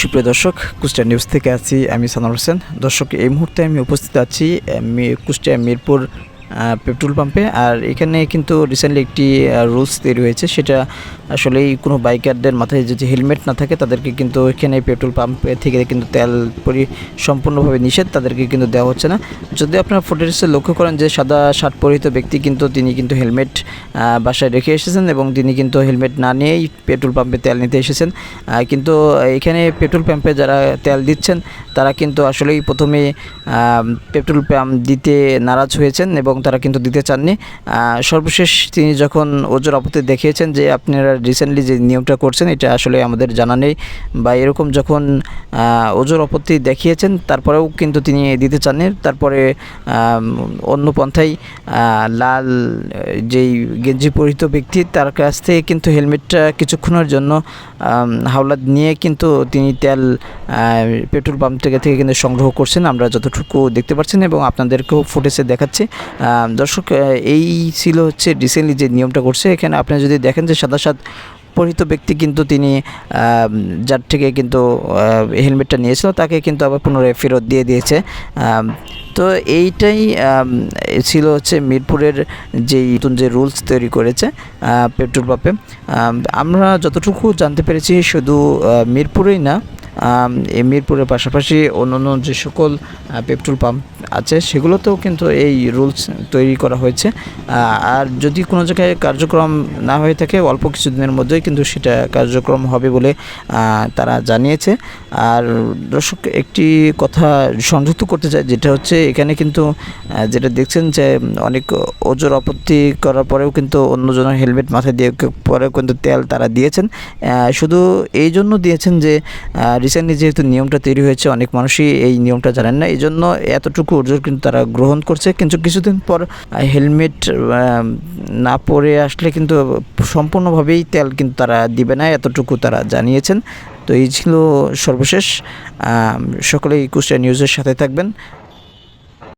সুপ্রিয় দর্শক, কুষ্টিয়া নিউজ থেকে আছি আমি সানোর হোসেন। দর্শক, এই মুহূর্তে আমি উপস্থিত আছি কুষ্টিয়া মিরপুর পেট্রোল পাম্পে। আর এখানে কিন্তু রিসেন্টলি একটি রুলস তৈরি হয়েছে। সেটা আসলেই কোনো বাইকারদের মাথায় যদি হেলমেট না থাকে, তাদেরকে কিন্তু এখানে পেট্রোল পাম্পে থেকে কিন্তু তেল পরি, সম্পূর্ণভাবে নিষেধ তাদেরকে কিন্তু দেওয়া হচ্ছে না। যদি আপনারা ফুটেজে লক্ষ্য করেন যে সাদা শার্ট পরিহিত ব্যক্তি কিন্তু তিনি কিন্তু হেলমেট বাসায় রেখে এসেছেন এবং তিনি কিন্তু হেলমেট না নিয়েই পেট্রোল পাম্পে তেল নিতে এসেছেন। কিন্তু এখানে পেট্রোল পাম্পে যারা তেল দিচ্ছেন, তারা কিন্তু আসলেই প্রথমে পেট্রোল পাম্প দিতে নারাজ হয়েছেন এবং তারা কিন্তু দিতে চাননি। সর্বশেষ তিনি যখন ওজোর আপত্তি দেখিয়েছেন যে আপনারা রিসেন্টলি যে নিয়মটা করছেন এটা আসলে আমাদের জানা নেই বা এরকম যখন ওজোর আপত্তি দেখিয়েছেন তারপরেও কিন্তু তিনি দিতে চাননি। তারপরে অন্য পন্থায় লাল যেই গেঞ্জি পরিহিত ব্যক্তি তার কাছ থেকে কিন্তু হেলমেটটা কিছুক্ষণের জন্য আম, হাওলাত নিয়ে কিন্তু তিনি তেল পেট্রোল পাম্প থেকে থেকে কিন্তু সংগ্রহ করছেন। আমরা যতটুকু দেখতে পাচ্ছেন এবং আপনাদেরকেও ফুটেজে দেখাচ্ছি। দর্শক এই ছিল হচ্ছে রিসেন্টলি যে নিয়মটা করছে। এখানে আপনি যদি দেখেন যে সাদা সাদ পরিহিত ব্যক্তি কিন্তু তিনি যার থেকে কিন্তু হেলমেটটা নিয়েছিল, তাকে কিন্তু আবার পুনরায় ফেরত দিয়ে দিয়েছে। তো এইটাই ছিল হচ্ছে মিরপুরের যেই নতুন যে রুলস তৈরি করেছে পেট্রোল পাম্পে। আমরা যতটুকু জানতে পেরেছি, শুধু মিরপুরেই না মিরপুরের পাশাপাশি অন্যান্য যে সকল পেট্রোল পাম্প আছে, সেগুলোতেও কিন্তু এই রুলস তৈরি করা হয়েছে। আর যদি কোনো জায়গায় কার্যক্রম না হয়ে থাকে, অল্প কিছুদিনের মধ্যেই কিন্তু সেটা কার্যক্রম হবে বলে তারা জানিয়েছে। আর দর্শক, একটি কথা সংযুক্ত করতে চাই, যেটা হচ্ছে এখানে কিন্তু যেটা দেখছেন যে অনেক ওজোর আপত্তি করার পরেও কিন্তু অন্যজনের হেলমেট মাথায় দিয়ে পরেও কিন্তু তেল তারা দিয়েছেন। শুধু এই জন্য দিয়েছেন যে রিসেন্টলি যেহেতু নিয়মটা তৈরি হয়েছে, অনেক মানুষই এই নিয়মটা জানেন না এই জন্য এতটুকু অর্জন কিন্তু তারা গ্রহণ করছে। কিন্তু কিছুদিন পর হেলমেট না পরে আসলে কিন্তু সম্পূর্ণভাবেই তেল কিন্তু তারা দিবে না, এতটুকু তারা জানিয়েছেন। তো এই ছিল সর্বশেষ সকলেই কুষ্টিয়া নিউজের সাথে থাকবেন।